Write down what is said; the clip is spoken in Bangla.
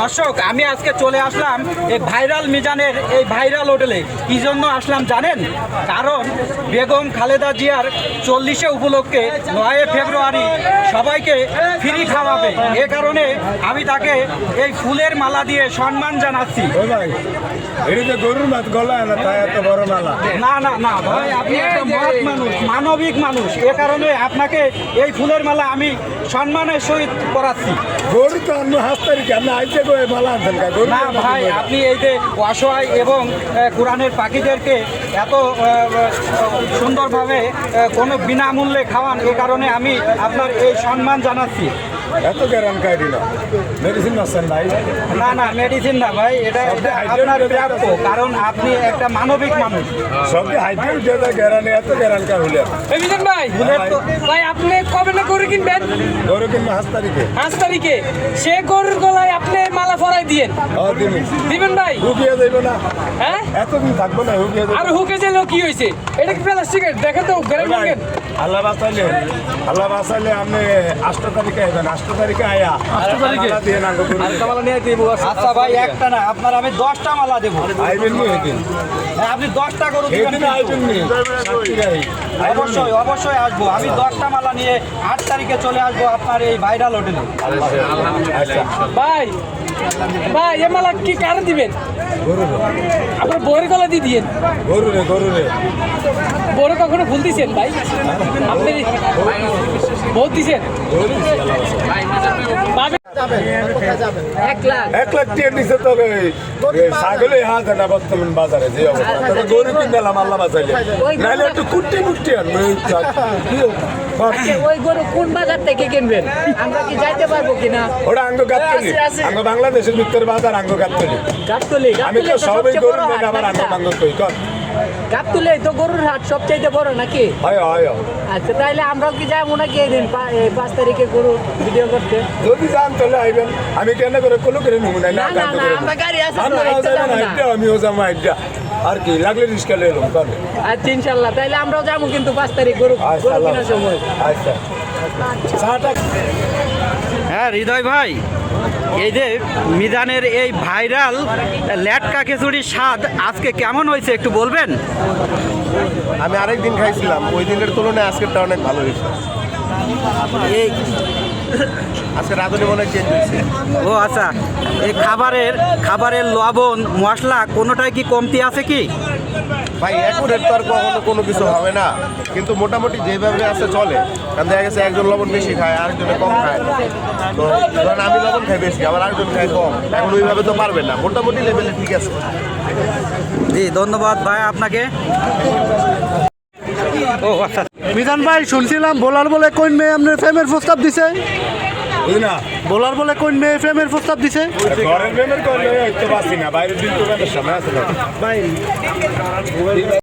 দর্শক আমি আজকে চলে আসলাম এই ভাইরাল মিজানের এই ভাইরাল হোটেলে। কি জন্য আসলাম জানেন? কারণ বেগম খালেদা জিয়ার চল্লিশে উপলক্ষে নয় ফেব্রুয়ারি সবাইকে ফ্রি খাওয়াবে। এ কারণে আমি তাকে এই ফুলের মালা দিয়ে সম্মান জানাচ্ছি। গরুর মাছ গলায় না তাই এত বড় মালা? না না না ভাই আপনি একটা মানুষ মানবিক মানুষ। এ কারণে আপনাকে এই ফুলের মালা আমি সম্মানের সহিত পরাচ্ছি গরু তো অন্য হাস তারিখে আপনি আইসে গো মালা আনছেন না ভাই আপনি এই যে অসহায় এবং কোরআনের পাখিদেরকে এত সুন্দরভাবে কোনো বিনামূল্যে খাওয়ান এ কারণে আমি আপনার এই সম্মান জানাচ্ছি। এত গ্যারান কাইরি না। মেডিসিন আছেন নাই না না মেডিসিন না ভাই এটা এটা আপনার প্রাপ্য কারণ আপনি একটা মানবিক মানুষ। সবকে হাইতে উঠে যায় এত গ্যারান কা হইলে? ভাই। ভাই আপনি কবে গরু কিনবেন? গরু কিনবো তারিখে। পাঁচ তারিখে। সে গরুর গলায় আপনি মালা ফরাই দিয়েন। দিবেন ভাই? হুকিয়ে যাইব না। হ্যাঁ? এতদিন থাকব না হুকিয়ে আর হুকে যেল কি হয়েছে এটা কি প্লাস্টিকের দেখেন তো গ্যারেন মার্কেট আল্লাহ বাঁচাইলে আল্লাহ বাঁচাইলে আপনি আষ্ট তারিখে আইবেন আষ্ট তারিখে আয়া। আষ্ট তারিখে? দিয়ে না গরু। আচ্ছা ভাই একটা না আপনার আমি দশটা মালা দেবো। আইবেন নি এদিন? হ্যাঁ, আপনি দশটা গরু দিবেন আইবেন নি অবশ্যই অবশ্যই আসব। আমি দশটা মালা নিয়ে আট তারিখে চলে আসব আপনার এই ভাইরাল হোটেলে ভাই ভাই এ মালা কি কার দিবেন? আপনার বউয়ের গলা দিয়ে দিয়েন। গরু রে গরু কখনো ভুল দিছেন ভাই? আপনি বহুত দিছেন। এক লাখ। এক লাখ টাকা নিচে তো ছাগলে হাত না বর্তমান বাজারে যে অবস্থা। তবে গরু কিনলাম আল্লাহ বাঁচাইলে নাহলে একটু কুট্টি মুট্টি আর ওই গরু কোন বাজার থেকে কিনবেন? আমরা কি যাইতে পারব কিনা? ওটা আঙ্গ গাতলি বাংলাদেশের ভিতরে বাজার আঙ্গ গাতলি আমি তো সবই গরু আবার আঙ্গ? মাঙ্গ কই কর। গাবতলি তো গরুর হাট সবচেয়ে বড় নাকি। আচ্ছা তাইলে আমরাও কি যাব নাকি এই দিন পা- এই পাঁচ তারিখে গরু ভিডিও করতে? যদি যান তাহলে আইবেন। আমি কেন করে কোনো করে নেব না আমরা গাড়ি আছে আমিও যাব হাইটটা আর কি লাগলে রিস্কা লয়ে এলাম কবে আচ্ছা ইনশাল্লাহ তাইলে আমরাও যাব কিন্তু পাঁচ তারিখ গরু আচ্ছা গরু কেনার সময়। আচ্ছা। হ্যাঁ হৃদয় ভাই। এই যে মিজানের এই ভাইরাল ল্যাটকা খিচুড়ির স্বাদ আজকে কেমন হয়েছে একটু বলবেন? আমি আরেক দিন খাইছিলাম ওই দিনের তুলনায় আজকেরটা অনেক ভালো হয়েছে। এই আজকে রাঁধুনি মনে চেঞ্জ হয়েছে। ও আচ্ছা এই খাবারের খাবারের লবণ মশলা কোনোটাই কি কমতি আছে কি? ভাই একুরের তো আর কখনো কোনো কিছু হবে না। কিন্তু মোটামুটি যেভাবে আছে চলে। কারণ দেখা গেছে একজন লবণ বেশি খায় আরেকজনে কম খায়। তো ধরেন আমি লবণ খাই বেশি আবার আরেকজন খাই কম। এখন ওইভাবে তো পারবে না। মোটামুটি লেভেলে ঠিক আছে। জি ধন্যবাদ ভাই আপনাকে। ও আচ্ছা। মিজান ভাই শুনছিলাম বোলার বলে কোন মেয়ে আপনার প্রেমের প্রস্তাব দিছে? না। বোলার বলে কোন মেয়ে প্রেমের প্রস্তাব দিছে? ঘরের প্রেমের কইলে তো বাসি না, বাইরের দিন তো সময় আছে না।